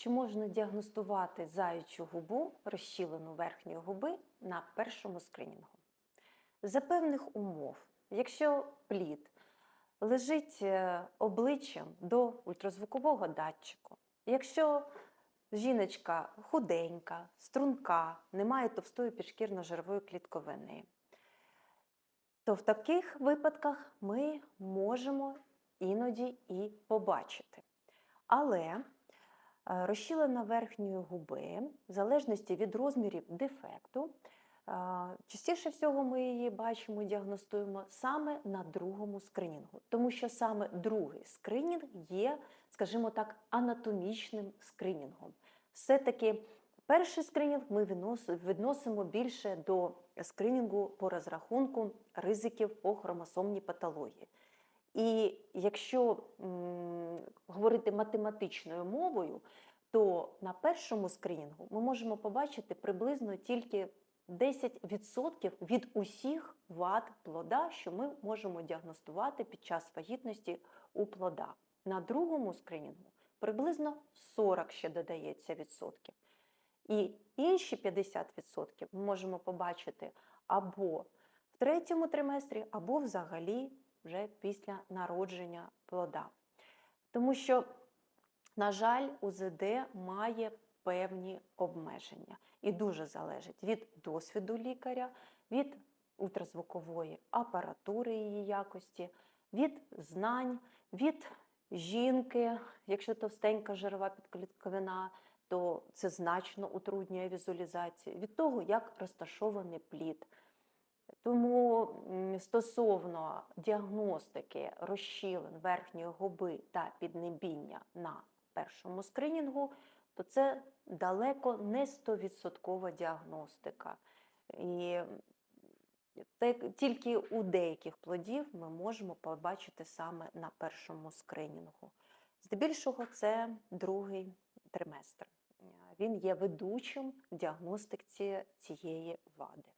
Чи можна діагностувати заючу губу, розщілену верхньої губи на першому скринінгу? За певних умов, якщо плід лежить е, обличчям до ультразвукового датчику, якщо жіночка худенька, струнка, не має товстої підшкірно-жирової клітковини, то в таких випадках ми можемо іноді і побачити. Але розщілена верхньої губи, в залежності від розмірів дефекту, е, частіше всього ми її бачимо, діагностуємо саме на другому скринінгу, тому що саме другий скринінг є, скажімо так, анатомічним скринінгом. Все-таки перший скринінг ми відносимо більше до скринінгу по розрахунку ризиків по хромосомній патології. І якщо говорити математичною мовою, то на першому скринінгу ми можемо побачити приблизно тільки 10% від усіх вад плода, що ми можемо діагностувати під час вагітності у плода. На другому скринінгу приблизно 40 ще додається відсотків. І інші 50% ми можемо побачити або в третьому триместрі, або взагалі вже після народження плода. Тому що, на жаль, УЗД має певні обмеження. І дуже залежить від досвіду лікаря, від ультразвукової апаратури її якості, від знань, від жінки, якщо товстенька жирова підклітковина, то це значно утруднює візуалізацію, від того, як розташований плід. Тому стосовно діагностики розщілин верхньої губи та піднебіння на першому скринінгу, то це далеко не 100% діагностика. І тільки у деяких плодів ми можемо побачити саме на першому скринінгу. Здебільшого це другий триместр. Він є ведучим в діагностиці цієї вади.